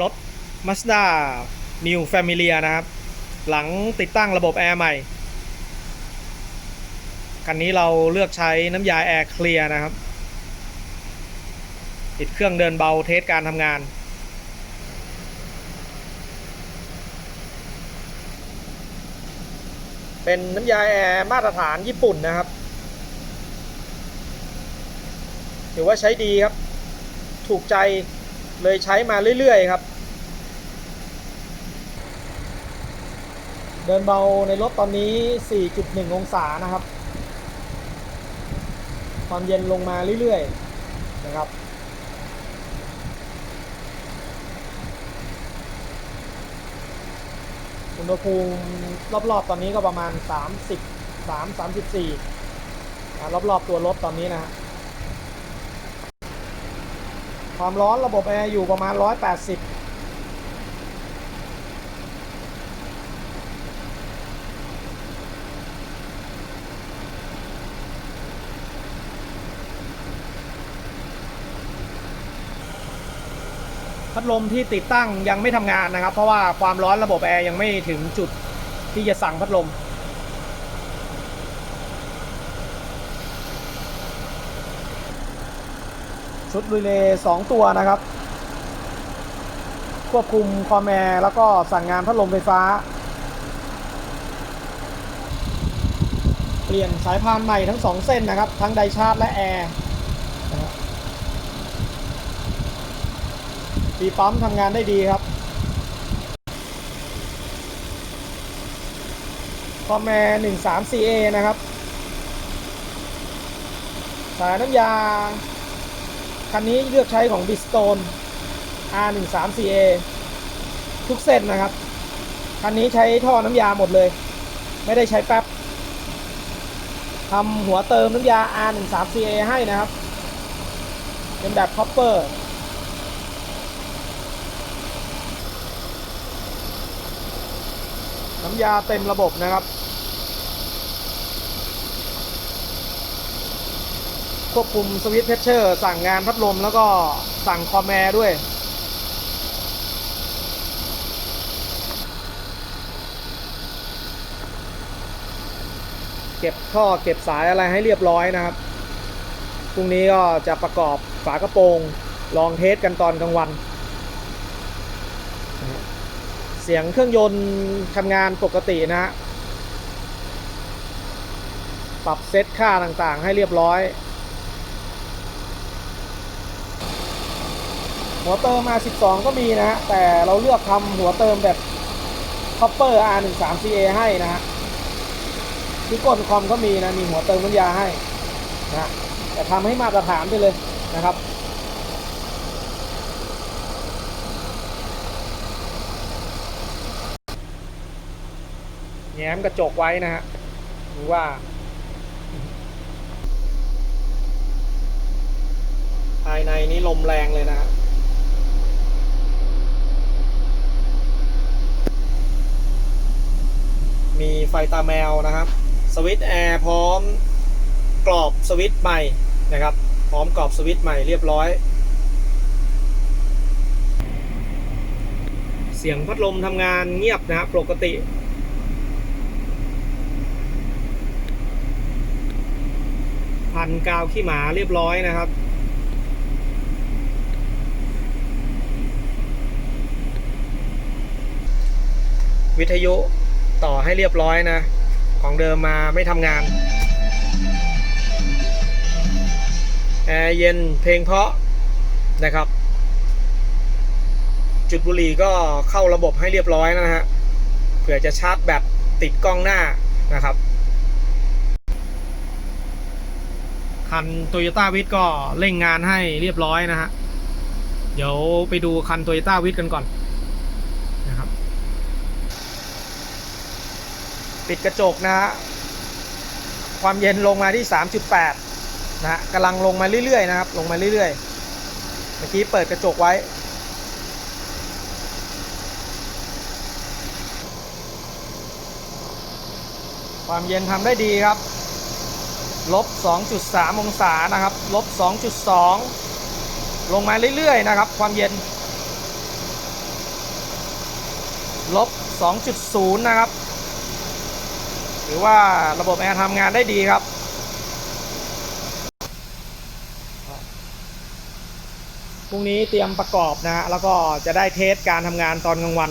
รถ Mazda New Familia นะครับ หลังติดตั้งระบบแอร์ใหม่ คันนี้เราเลือกใช้น้ำยาแอร์เคลียร์นะครับ ติดเครื่องเดินเบาเทสการทำงาน เป็นน้ำยาแอร์มาตรฐานญี่ปุ่นนะครับ ถือว่าใช้ดีครับ ถูกใจ เลยใช้มาเรื่อยๆครับ เดินเบาในรถตอนนี้ 4.1 องศานะครับ ความเย็นลงมาเรื่อยๆนะครับอุณหภูมิรอบๆตอนนี้ก็ประมาณ33 34รอบๆตัวรถตอนนี้นะฮะ ความร้อนระบบแอร์อยู่ประมาณ 180พัดลมที่ติดตั้งยังไม่ทำงานนะครับ เพราะว่าความร้อนระบบแอร์ยังไม่ถึงจุดที่จะสั่งพัดลม ชุดรีเลย์สองตัวนะครับ ควบคุมคอมแอร์แล้วก็สั่งงานพัดลมไฟฟ้า เปลี่ยนสายพานใหม่ทั้งสองเส้นนะครับ ทั้งไดชาร์จและแอร์ปีปั๊มทำงานได้ดีครับคอมแอร์ 13CA นะครับสายน้ำยา คันนี้เลือกใช้ของ Bridgestone R13CA ทุกเส้นนะครับ คันนี้ใช้ท่อน้ำยาหมดเลย ไม่ได้ใช้แป๊บทำหัวเติมน้ำยา R13CA ให้นะครับ เป็นแบบคอปเปอร์น้ำยาเต็มระบบนะครับ ควบคุมสวิตช์เพชเชอร์สั่งงานพัดลมแล้วก็สั่งคอมแอร์ด้วย เก็บท่อเก็บสายอะไรให้เรียบร้อยนะครับพรุ่งนี้ก็จะประกอบฝากระโปรงลองเทสกันตอนกลางวัน เสียงเครื่องยนต์ทำงานปกตินะฮะปรับเซตค่าต่างๆ ให้เรียบร้อย หัวเติม R12 ก็มีนะฮะแต่เราเลือกทำหัวเติมแบบ Copper R13CA ให้นะฮะที่ก้นคอมก็มีนะมีหัวเติมน้ำยาให้นะฮะแต่ทำให้มาตรฐานไปเลยนะครับแง้มกระจกไว้นะฮะหรือว่าภายในนี้ลมแรงเลยนะฮะ มี ไฟตาแมวนะครับ สวิตช์แอร์พร้อมกรอบสวิตช์ใหม่นะครับ พร้อมกรอบสวิตช์ใหม่เรียบร้อย เสียงพัดลมทำงานเงียบนะครับปกติพันกาวขี้หมาเรียบร้อยนะครับ วิทยุ ต่อให้เรียบร้อยนะ ของเดิมมาไม่ทำงาน แอร์เย็นเพลงเพาะนะครับ จุดบุหรี่ก็เข้าระบบให้เรียบร้อยนะฮะเผื่อจะชาร์จแบตติดกล้องหน้านะครับคันโตโยต้าวิทก็เร่งงานให้เรียบร้อยนะฮะ เดี๋ยวไปดูคันโตโยต้าวิทกันก่อนนะครับ ปิดกระจกนะฮะความเย็นลงมาที่ 3.8 นะฮะกำลังลงมาเรื่อยๆนะครับ ลงมาเรื่อยๆ เมื่อกี้เปิดกระจกไว้ ความเย็นทำได้ดีครับ ลบ 2.3 องศานะครับ ลบ 2.2 ลงมาเรื่อยๆ นะครับ ความเย็น ลบ 2.0 นะครับ ถือว่าระบบแอร์ทำงานได้ดีครับ พรุ่งนี้เตรียมประกอบนะฮะแล้วก็จะได้เทสการทำงานตอนกลางวัน